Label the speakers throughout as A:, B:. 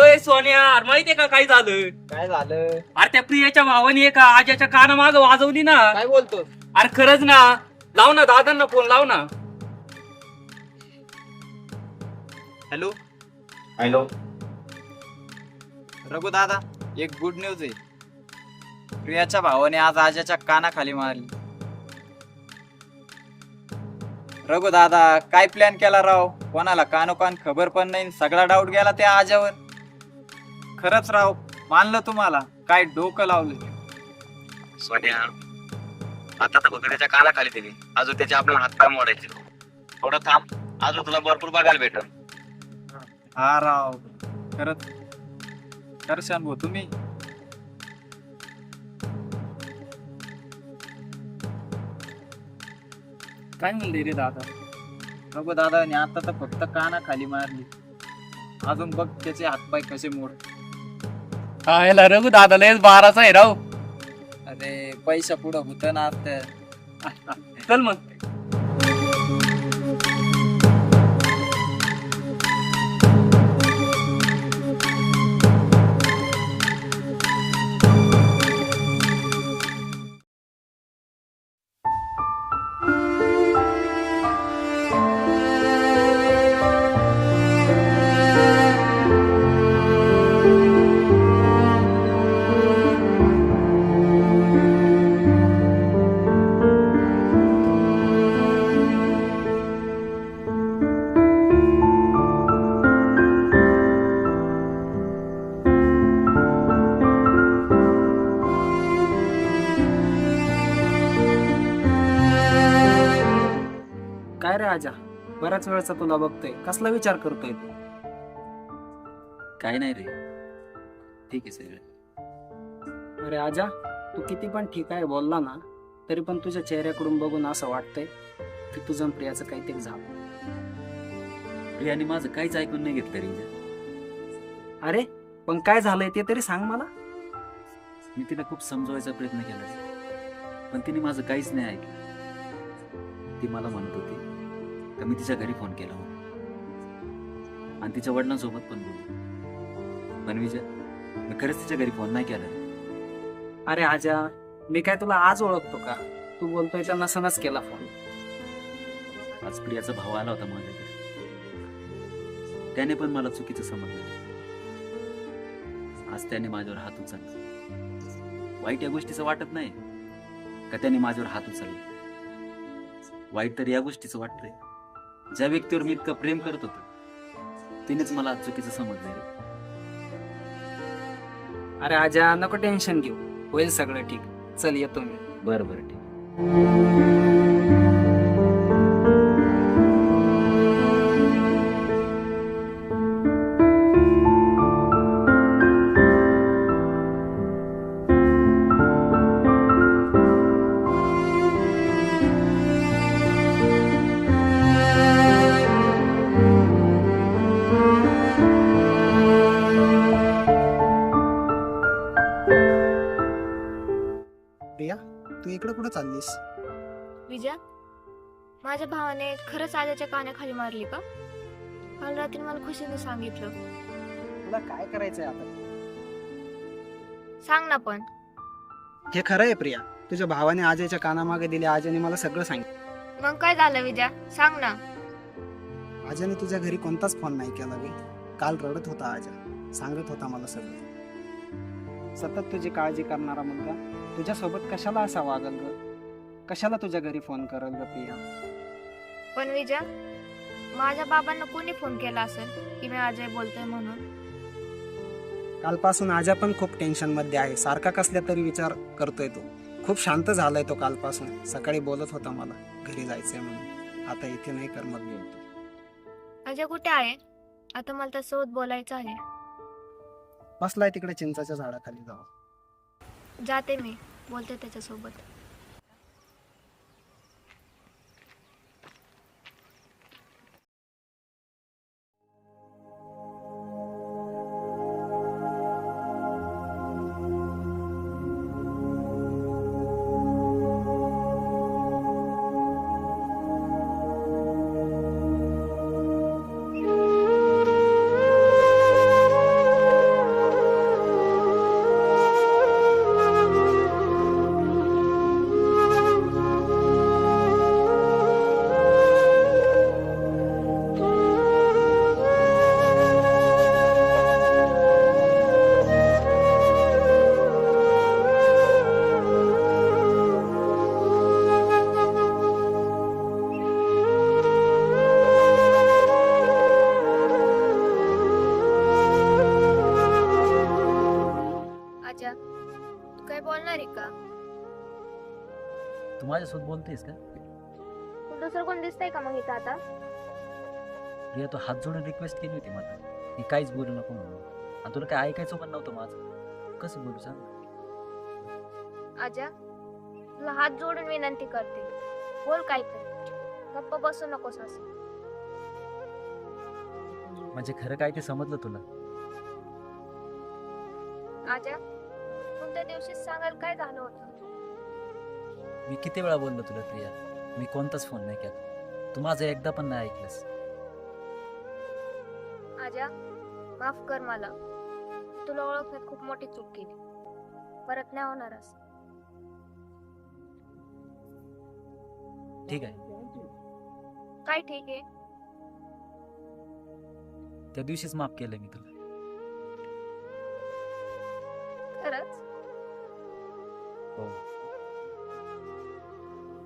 A: अरे माहितीये का काय झालं?
B: काय झालं?
A: अरे त्या प्रियाच्या भावाने एका आजाच्या काना माग वाजवली ना.
B: काय बोलतो
A: अरे खरंच ना लाव ना दादांना फोन लाव ना.
B: हॅलो
C: हॅलो
B: रघु दादा एक गुड न्यूज आहे. प्रियाच्या भावाने आज आजाच्या कानाखाली मारली. रघु दादा काय प्लॅन केला राव? कोणाला कानोकान खबर पण नाही सगळा डाऊट गेला त्या आजावर खरंच राव मानलं तुम्हाला? काय डोकं लावलं?
C: सोन्या आता तर बघण्याच्या कानाखाली दिली. अजून त्याचे आपल्याला हातपाय मोडायचे. थोडं थांब अजून तुला भरपूर बघायला भेटल.
B: हा राव खरंच. दर्शन भाऊ तुम्ही.
A: काय म्हणले रे दादा?
B: रघु दादाने आता तर फक्त कानाखाली मारली. अजून बघ त्याचे हातपाय कसे मोड
A: हा याला रघु दादा लयच बाराचा आहे राव.
B: अरे पैसा पुढं होतं ना आता.
A: चल मग.
D: काय रे आजा बऱ्याच वेळचा तुला बघतोय. कसला विचार करतोय तू?
C: काय नाही रे. ठीक आहे सगळं.
D: अरे आजा तू किती पण ठीक आहे बोलला ना तरी पण तुझ्या चेहऱ्याकडून बघून असं वाटतंय की तुझं आणि प्रियाचं काहीतरी झालं.
C: प्रियाने माझं काहीच ऐकून नाही घेतलं रे.
D: अरे पण काय झालंय ते तरी सांग मला.
C: मी तिला खूप समजवायचा प्रयत्न केला पण तिने माझं काहीच नाही ऐकलं. ती मला म्हणत होती का मी तिच्या घरी फोन केला म्हणून आणि तिच्या वडिलांसोबत पण बोललो पण विजय मी खरंच तिच्या घरी फोन नाही केला.
D: अरे आजा मी काय तुला आज ओळखतो का? तू बोलतोय त्या नसनच केला फोन
C: आज प्रियाचा भाव आला होता माझ्याकडे. त्याने पण मला चुकीचं समजलं. आज त्याने माझ्यावर हात उचलला. वाईट या गोष्टीचं वाटत नाही का त्याने माझ्यावर हात उचलला? वाईट तर या गोष्टीचं वाटतंय. ज्या व्यक्तीवर मी इतकं प्रेम करत होतो तिनेच मला चुकीचं समजलं रे.
D: अरे आजा नको टेन्शन घेऊ. होईल सगळं ठीक. चल येतो मी.
C: बरं बरं ठीक.
D: तू इकडे कुठं चाललीस?
E: विजय माझ्या भावाने खरंच आजाच्या कानाखाली मारली का? काल रात्री मला खुशीने सांगितलं.
D: तुला काय करायचंय आता?
E: सांग ना पण.
D: हे खरं आहे प्रिया. तुझ्या भावाने आजयच्या कानामागे दिले आजने मला सगळं सांगितलं.
E: मग काय झालं विजय? सांग ना.
D: आजाने तुझ्या घरी कोणताच फोन नाही केला गे काल रडत होता आजा. सांगत होता मला सगळं. सतत तुझी काळजी करणारा मुलगा. तुझ्यासोबत कशाला असा वागल ग? कशाला तुझ्या घरी फोन करल ग प्रिया?
E: पण विजय माझ्या बाबांना कोणी फोन केला असेल की मी अजय बोलतोय म्हणून?
D: कालपासून आजा पण खूप टेन्शनमध्ये आहे. सारखा कसल्या तरी विचार करतोय तो. खूप शांत झालाय तो कालपासून. सकाळी बोलत होता मला घरी जायचंय म्हणून. आता इथे नाही करमत बोलतो
E: अजय कुठे आहे? आता मला त्यासोबत बोलायचं आहे.
D: बसलाय तिकडे चिंचाच्या झाडाखाली जाऊ
E: जाते मी बोलते त्याच्यासोबत. बोलणार आहे का?
C: तू माझ्यासोबत बोलतेस का?
E: दुसरं कोण दिसतंय का मग इथं आता?
C: प्रिया तू हात जोडून रिक्वेस्ट केली होती मला. की काहीच बोलू नको म्हणून. आणि तुला काय ऐकायचं पण नव्हतं माझं. कसं बोलू सांग?
E: आजा तुला हात जोडून विनंती करते. बोल काहीतरी. गप्प बसू नकोस असं.
C: म्हणजे खरं काय ते समजलं तुला?
E: आजा कोणत्या दिवशी सांगाल काय झालं होतं?
C: मी किती वेळा बोललो तुला प्रिया? मी कोणताच फोन नाही केला. तू माझं एकदा पण नाही ऐकलंस.
E: आजा माफ कर मला. तुला ओळखण्यात खूप मोठी चूक केली. परत नाही होणार असं.
C: ठीक आहे.
E: काय ठीक आहे?
C: त्या दिवशीच माफ केलं मी तुला.
E: खरंच?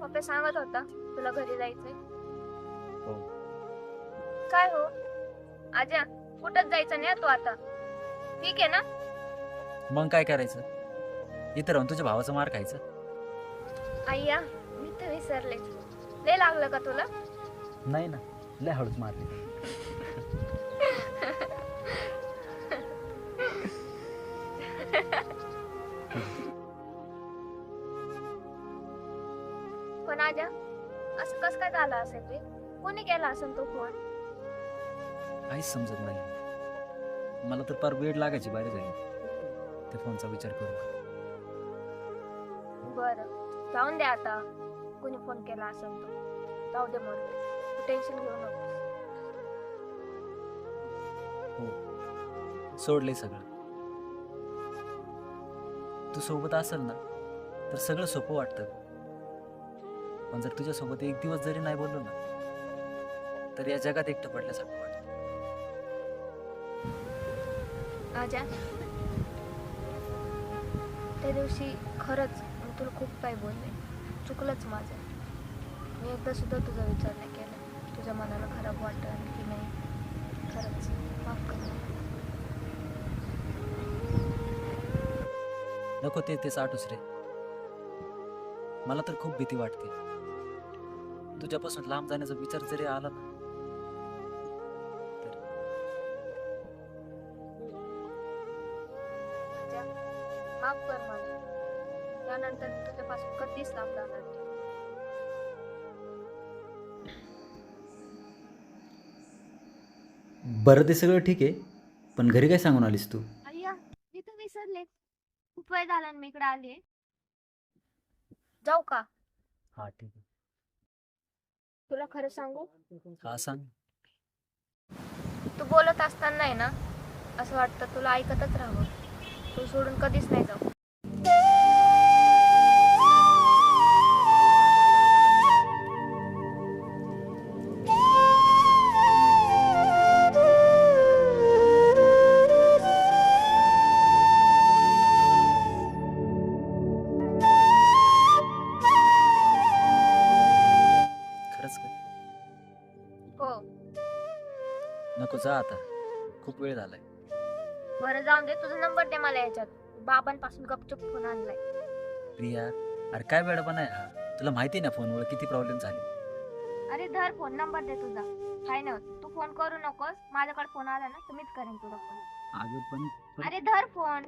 E: पप्पा सांगत होता तुला घरी जायचंय.
C: हो.
E: काय हो? आजा कुठंच जायचं नाही हं तू आता. ठीक आहे ना?
C: मग काय करायचं? इथं राहून तुझ्या भावाचा मार खायचं?
E: आय्या मी तर विसरले. लय लागलं का तुला?
C: नाही ना लय हळूच मारली.
E: आजा असं कस काय झालं असेल रे? कोणी केला असेल तो फोन?
C: काहीच समजत नाही. मला तर फार वेळ लागायची बाहेर झाली त्या फोनचा विचार करून
E: बर. जाऊन दे आता. कोणी फोन केला असेल तो. जाऊ दे मग. टेन्शन घेऊ नको
C: सोडलंय सगळं. तू सोबत असेल ना तर सगळं सोपं वाटतं. पण जर तुझ्या सोबत एक दिवस जरी नाही बोललो ना तर या जगात एकटं पडल्यासारखं वाटतं.
E: त्या दिवशी खरंच मी तुला खूप काही बोलले. चुकलंच माझं. मी एकदा सुद्धा तुझा विचार नाही केला. तुझ्या मनाला खराब वाटत की नाही खरंच माफ कर.
C: नको ते तेच आठवस रे. मला तर खूप भीती वाटते. तुझ्यापासून लांब जाण्याचा विचार जरी आला ना
E: माफ कर मला. त्यानंतर मी तुझ्यापासून कधीच लांब नाही.
C: बरं ते सगळं ठीक आहे पण घरी काय सांगून आलीस तू?
E: अय्या मी तर विसरले. खूप वेळ झाला ना मी इकडे आले जाऊ का?
C: हा ठीक आहे.
E: तुला खरं सांगू?
C: हा सांग.
E: तू बोलत असताना आहे ना असं वाटतं तुला ऐकतच राहावं. तू सोडून कधीच नाही जाऊ.
C: नको जा आता. खूप वेळ झालाय.
E: बरं जाऊन दे. तुझा नंबर दे मला याच्यात. बाबांपासून गपचूप फोन आणलाय.
C: प्रिया अरे काय वेळपणा आहे हा? तुला माहिती आहे ना फोनवर किती प्रॉब्लेम झाले?
E: अरे धर फोन नंबर दे तुझा. नाही होत. तू फोन करू नकोस. माझ्याकडे फोन आला ना तर मीच करेन तुला फोन.
C: अगं पण
E: अरे धर फोन.